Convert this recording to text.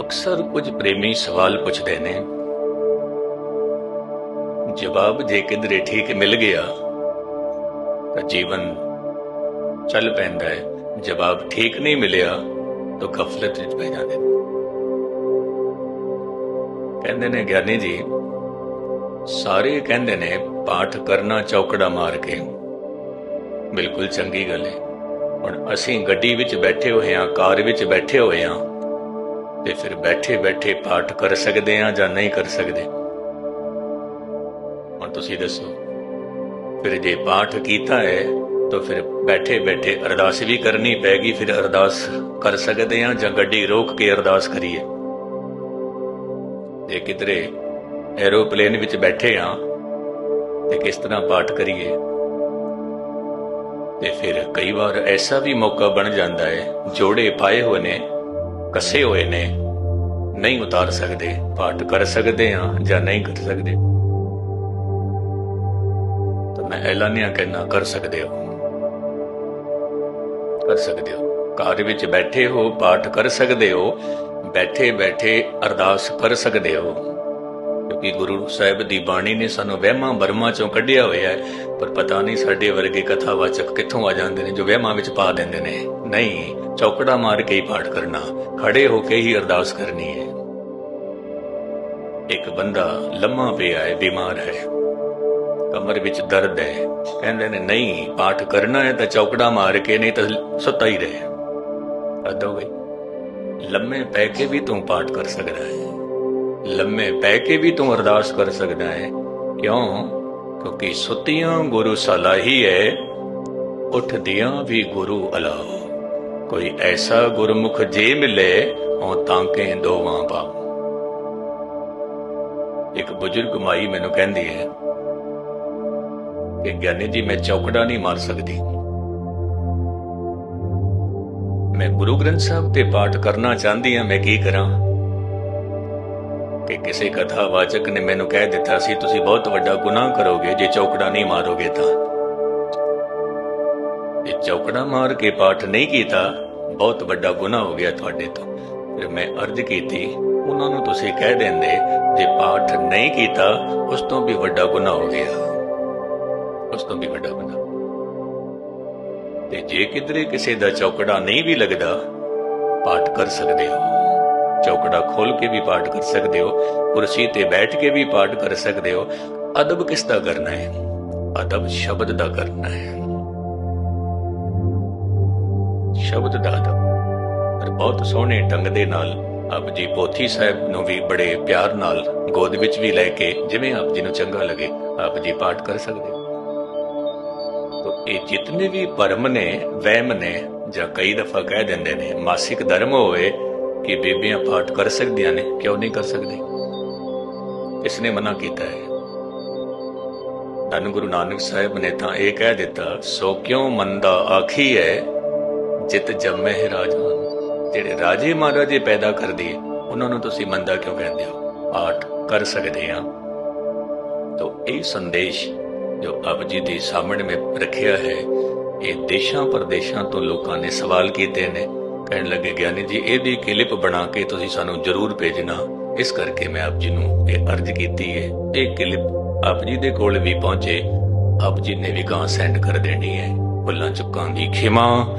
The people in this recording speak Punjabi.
ਅਕਸਰ ਕੁਝ ਪ੍ਰੇਮੀ ਸਵਾਲ ਪੁੱਛਦੇ ਨੇ। ਜਵਾਬ ਜੇ ਕਿਧਰੇ ਠੀਕ ਮਿਲ ਗਿਆ, ਤਾਂ ਜੀਵਨ ਚੱਲ ਪੈਂਦਾ ਹੈ। ਜਵਾਬ ਠੀਕ ਨਹੀਂ ਮਿਲਿਆ, ਤਾਂ ਗਫਲਤ ਵਿੱਚ ਪੈ ਜਾਂਦੇ ਨੇ। ਕਹਿੰਦੇ ਨੇ, ਗਿਆਨੀ ਜੀ, ਸਾਰੇ ਕਹਿੰਦੇ ਨੇ, ਪਾਠ ਕਰਨਾ ਚੌਕੜਾ ਮਾਰ ਕੇ। ਬਿਲਕੁਲ ਚੰਗੀ ਗੱਲ ਹੈ। ਹੁਣ ਅਸੀਂ ਗੱਡੀ ਵਿੱਚ ਬੈਠੇ ਹੋਏ ਹਾਂ, ਕਾਰ ਵਿੱਚ ਬੈਠੇ ਹੋਏ ਹਾਂ ਤੇ ਫਿਰ ਬੈਠੇ ਬੈਠੇ ਪਾਠ ਕਰ ਸਕਦੇ ਹਾਂ ਜਾਂ ਨਹੀਂ ਕਰ ਸਕਦੇ? ਹੁਣ ਤੁਸੀਂ ਦੱਸੋ। ਫਿਰ ਜੇ ਪਾਠ ਕੀਤਾ ਹੈ, ਤਾਂ ਫਿਰ ਬੈਠੇ ਬੈਠੇ ਅਰਦਾਸ ਵੀ ਕਰਨੀ ਪੈਗੀ, ਫਿਰ ਅਰਦਾਸ ਕਰ ਸਕਦੇ ਹਾਂ ਜਾਂ ਗੱਡੀ ਰੋਕ ਕੇ ਅਰਦਾਸ ਕਰੀਏ? ਜੇ ਕਿਧਰੇ ਐਰੋਪਲੇਨ ਵਿੱਚ ਬੈਠੇ ਹਾਂ ਤੇ ਕਿਸ ਤਰ੍ਹਾਂ ਪਾਠ ਕਰੀਏ? ਤੇ ਫਿਰ ਕਈ ਵਾਰ ਐਸਾ ਵੀ ਮੌਕਾ ਬਣ ਜਾਂਦਾ ਹੈ, ਜੋੜੇ ਪਾਏ ਹੋਏ ਨੇ ਕੱਸੇ ਹੋਏ ਨੇ। ਨਹੀਂ ਉਤਾਰ ਸਕਦੇ, ਪਾਠ ਕਰ ਸਕਦੇ ਹਾਂ ਜਾਂ ਨਹੀਂ ਕਰ ਸਕਦੇ। ਤਾਂ ਮੈਂ ਐਲਾਨਿਆ ਕਹਿਣਾ ਕਰ ਸਕਦੇ ਹੋ। ਕਰ ਸਕਦੇ ਹੋ। ਘਰ ਵਿੱਚ ਬੈਠੇ ਹੋ, ਪਾਠ ਕਰ ਸਕਦੇ ਹੋ। ਬੈਠੇ ਬੈਠੇ ਅਰਦਾਸ ਕਰ ਸਕਦੇ ਹੋ। ਕਿਉਂਕਿ ਗੁਰੂ ਸਾਹਿਬ ਦੀ ਬਾਣੀ ਨੇ ਸਾਨੂੰ ਵਹਿਮਾਂ ਬਰਮਾਂ ਚੋਂ ਕੱਢਿਆ ਹੋਇਆ ਹੈ, ਪਰ ਪਤਾ ਨਹੀਂ ਸਾਡੇ ਵਰਗੇ ਕਥਾਵਾਚਕ ਕਿੱਥੋਂ ਆ ਜਾਂਦੇ ਨੇ, ਜੋ ਵਹਿਮਾਂ ਵਿੱਚ ਪਾ ਦਿੰਦੇ ਨੇ। ਨਹੀਂ ਚੌਕੜਾ ਮਾਰ ਕੇ ਹੀ ਪਾਠ ਕਰਨਾ ਖੜੇ ਹੋ ਕੇ ਹੀ ਅਰਦਾਸ ਕਰਨੀ ਹੈ ਇੱਕ ਬੰਦਾ ਲੰਮਾ ਪਿਆ ਹੈ ਬਿਮਾਰ ਹੈ ਕਮਰ ਵਿੱਚ ਦਰਦ ਹੈ ਕਹਿੰਦੇ ਨੇ ਨਹੀਂ ਪਾਠ ਕਰਨਾ ਹੈ ਤਾਂ ਚੌਕੜਾ ਮਾਰ ਕੇ ਨਹੀਂ ਤਾਂ ਸੁੱਤਾ ਹੀ ਰਹੇ ਅਦੋ ਗਈ ਲੰਮੇ ਪੈ ਕੇ ਵੀ ਤੂੰ ਪਾਠ ਕਰ ਸਕਦਾ ਹੈ ਲੰਮੇ ਪੈ ਕੇ ਵੀ ਤੂੰ ਅਰਦਾਸ ਕਰ ਸਕਦਾ ਹੈ ਕਿਉਂ ਕਿਉਂਕਿ ਸੁੱਤੀਆਂ ਗੁਰੂ ਸਲਾਹੀ ਹੈ ਉੱਠਦਿਆਂ ਵੀ ਗੁਰੂ ਅਲਾਓ ਕੋਈ ਐਸਾ ਗੁਰਮੁਖ ਜੇ ਮਿਲੇ, ਉਹ ਤਾਂਕੇ ਦੋਵਾਂ ਪਾ ਇੱਕ ਬਜ਼ੁਰਗ ਮਾਈ ਮੈਨੂੰ ਕਹਿੰਦੀ ਹੈ ਕਿ ਗਿਆਨੀ ਜੀ, ਮੈਂ ਚੌਕੜਾ ਨਹੀਂ ਮਾਰ ਸਕਦੀ। ਮੈਂ ਗੁਰੂ ਗ੍ਰੰਥ ਸਾਹਿਬ ਤੇ ਪਾਠ ਕਰਨਾ ਚਾਹੁੰਦੀ ਹਾਂ, ਮੈਂ ਕੀ ਕਰਾਂ? ਕਿ ਕਿਸੇ ਕਥਾਵਾਚਕ ਨੇ ਮੈਨੂੰ ਕਹਿ ਦਿੱਤਾ ਸੀ, ਤੁਸੀਂ ਬਹੁਤ ਵੱਡਾ ਗੁਨਾਹ ਕਰੋਗੇ, ਜੇ ਚੌਕੜਾ ਨਹੀਂ ਮਾਰੋਗੇ ਤਾਂ। ਇਹ ਚੌਕੜਾ ਮਾਰ ਕੇ ਪਾਠ ਨਹੀਂ ਕੀਤਾ, ਬਹੁਤ ਵੱਡਾ ਗੁਨਾਹ ਹੋ ਗਿਆ ਤੁਹਾਡੇ ਤੋਂ। ਫਿਰ ਮੈਂ ਅਰਜ਼ ਕੀਤੀ, ਉਹਨਾਂ ਨੂੰ ਤੁਸੀਂ ਕਹਿ ਦਿੰਦੇ, ਜੇ ਪਾਠ ਨਹੀਂ ਕੀਤਾ, ਉਸ ਤੋਂ ਵੀ ਵੱਡਾ ਗੁਨਾਹ ਹੋ ਗਿਆ। ਉਸ ਤੋਂ ਵੀ ਵੱਡਾ ਗੁਨਾਹ। ਤੇ ਜੇ ਕਿਧਰੇ ਕਿਸੇ ਦਾ ਚੌਕੜਾ ਨਹੀਂ ਵੀ ਲੱਗਦਾ, ਪਾਠ ਕਰ ਸਕਦੇ ਹੋ। ਚੌਕੜਾ ਖੋਲ ਕੇ ਵੀ ਪਾਠ ਕਰ ਸਕਦੇ ਹੋ, ਕੁਰਸੀ ਤੇ ਬੈਠ ਕੇ ਵੀ ਪਾਠ ਕਰ ਸਕਦੇ ਹੋ। ਅਦਬ ਕਿਸ ਦਾ ਕਰਨਾ ਹੈ? ਅਦਬ ਸ਼ਬਦ ਦਾ ਕਰਨਾ ਹੈ। ਸ਼ਬਦ ਦਾ ਅਦਬ। ਪਰ ਬਹੁਤ ਸੋਹਣੇ ਢੰਗ ਦੇ ਨਾਲ ਆਪ ਜੀ ਪੋਥੀ ਸਾਹਿਬ ਨੂੰ ਵੀ ਬੜੇ ਪਿਆਰ ਨਾਲ ਗੋਦ ਵਿੱਚ ਵੀ ਲੈ ਕੇ ਜਿਵੇਂ ਆਪ ਜੀ ਨੂੰ ਚੰਗਾ ਲੱਗੇ, ਆਪ ਜੀ ਪਾਠ ਕਰ ਸਕਦੇ ਤੋ ਇਹ ਜਿਤਨੇ ਵੀ ਭਰਮ ਨੇ, ਵਹਿਮ ਨੇ ਜਾਂ ਕਈ ਦਫਾ ਕਹਿ ਦਿੰਦੇ ਨੇ, ਮਾਸਿਕ ਧਰਮ ਹੋਵੇ ਕਿ ਬੇਬੀਆਂ ਪਾਠ ਕਰ ਸਕਦੀਆਂ ਨੇ, ਕਿਉਂ ਨਹੀਂ ਕਰ ਸਕਦੇ? ਕਿਸ ਨੇ ਮਨਾ ਕੀਤਾ ਹੈ। ਧੰਨ ਗੁਰੂ ਨਾਨਕ ਸਾਹਿਬ ਨੇ ਤਾਂ ਇਹ ਕਹਿ ਦਿੱਤਾ, ਸੋ ਕਿਉ ਮੰਦਾ ਆਖੀ ਹੈ ਜਿਤ ਜੰਮੇ ਰਾਜਾਨ ਜਿਹੜੇ ਰਾਜੇ ਮਹਾਰਾਜੇ ਪੈਦਾ ਕਰਦੀ ਉਹਨਾਂ ਨੂੰ ਤੁਸੀਂ ਮੰਦਾ ਕਿਉਂ ਕਹਿੰਦੇ ਹੋ? ਪਾਠ ਕਰ ਸਕਦੇ ਆ ਤੋ ਇਹ ਸੰਦੇਸ਼ ਜੋ ਆਪ ਜੀ ਦੇ ਸਾਹਮਣੇ ਮੈਂ ਰੱਖਿਆ ਹੈ, ਇਹ ਦੇਸ਼ਾਂ ਪ੍ਰਦੇਸ਼ਾਂ ਤੋਂ ਲੋਕਾਂ ਨੇ ਸਵਾਲ ਕੀਤੇ ਨੇ। ਕਹਿਣ ਲੱਗੇ, ਗਿਆਨੀ ਜੀ, ਇਹਦੀ ਕਲਿੱਪ ਬਣਾ ਕੇ ਤੁਸੀਂ ਸਾਨੂੰ ਜ਼ਰੂਰ ਭੇਜਣਾ। ਇਸ ਕਰਕੇ ਮੈਂ ਆਪ ਜੀ ਨੂੰ ਇਹ ਅਰਜ਼ ਕੀਤੀ ਹੈ। ਇਹ ਕਲਿੱਪ ਆਪ ਜੀ ਦੇ ਕੋਲ ਵੀ ਪਹੁੰਚੇ। ਆਪ ਜੀ ਨੇ ਵੀ ਕਾਂ ਸੈਂਡ ਕਰ ਦੇਣੀ ਹੈ। ਭੁੱਲਾਂ ਚੁੱਕਾਂ ਦੀ ਖਿਮਾ